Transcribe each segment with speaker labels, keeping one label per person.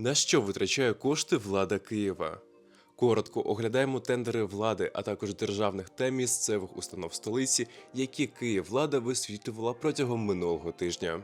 Speaker 1: На що витрачає кошти влада Києва? Коротко оглядаємо тендери влади, а також державних та місцевих установ столиці, які Київвлада висвітлювала протягом минулого тижня.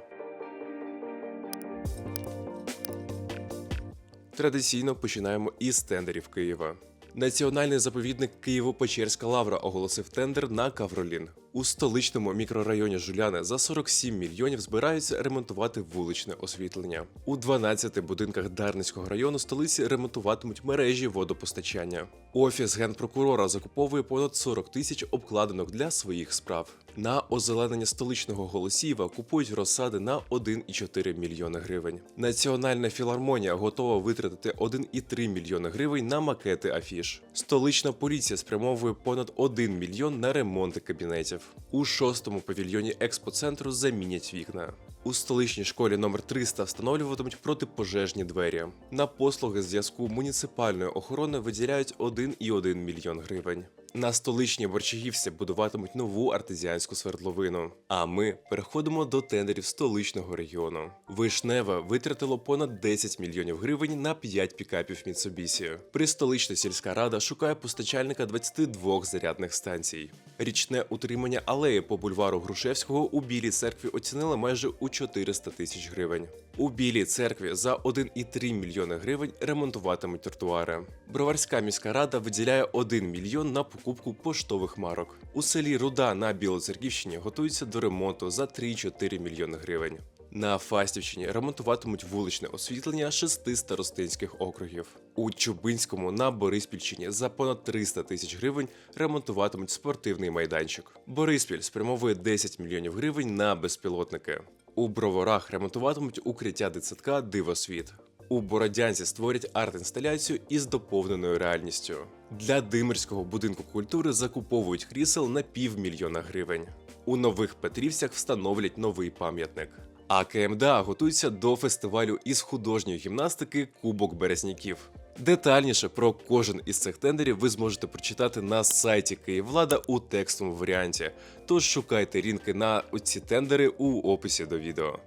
Speaker 1: Традиційно починаємо із тендерів Києва. Національний заповідник Києво-Печерська лавра оголосив тендер на Кавролін. У столичному мікрорайоні Жуляни за 47 мільйонів збираються ремонтувати вуличне освітлення. У 12 будинках Дарницького району столиці ремонтуватимуть мережі водопостачання. Офіс генпрокурора закуповує понад 40 тисяч обкладинок для своїх справ. На озеленення столичного Голосіїва купують розсади на 1,4 мільйони гривень. Національна філармонія готова витратити 1,3 мільйони гривень на макети афіш. Столична поліція спрямовує понад 1 мільйон на ремонти кабінетів. У шостому павільйоні експоцентру замінять вікна. У столичній школі номер 300 встановлюватимуть протипожежні двері. На послуги зв'язку муніципальної охорони виділяють 1,1 мільйон гривень. На столичній Борчагівці будуватимуть нову артезіанську свердловину. А ми переходимо до тендерів столичного регіону. Вишневе витратило понад 10 мільйонів гривень на 5 пікапів Mitsubishi. Пристолична сільська рада шукає постачальника 22 зарядних станцій. Річне утримання алеї по бульвару Грушевського у Білій церкві оцінили майже у 400 тисяч гривень. У Білій церкві за 1,3 мільйони гривень ремонтуватимуть тротуари. Броварська міська рада виділяє 1 мільйон на покупку поштових марок. У селі Руда на Білоцерківщині готуються до ремонту за 3-4 мільйони гривень. На Фастівщині ремонтуватимуть вуличне освітлення шести старостинських округів. У Чубинському на Бориспільщині за понад 300 тисяч гривень ремонтуватимуть спортивний майданчик. Бориспіль спрямовує 10 мільйонів гривень на безпілотники. У Броварах ремонтуватимуть укриття дитсадка Дивосвіт. У Бородянці створять арт-інсталяцію із доповненою реальністю. Для Димирського будинку культури закуповують крісел на півмільйона гривень. У нових Петрівцях встановлять новий пам'ятник. А КМДА готується до фестивалю із художньої гімнастики Кубок Березняків. Детальніше про кожен із цих тендерів ви зможете прочитати на сайті Київлада у текстовому варіанті. Тож шукайте рінки на ці тендери у описі до відео.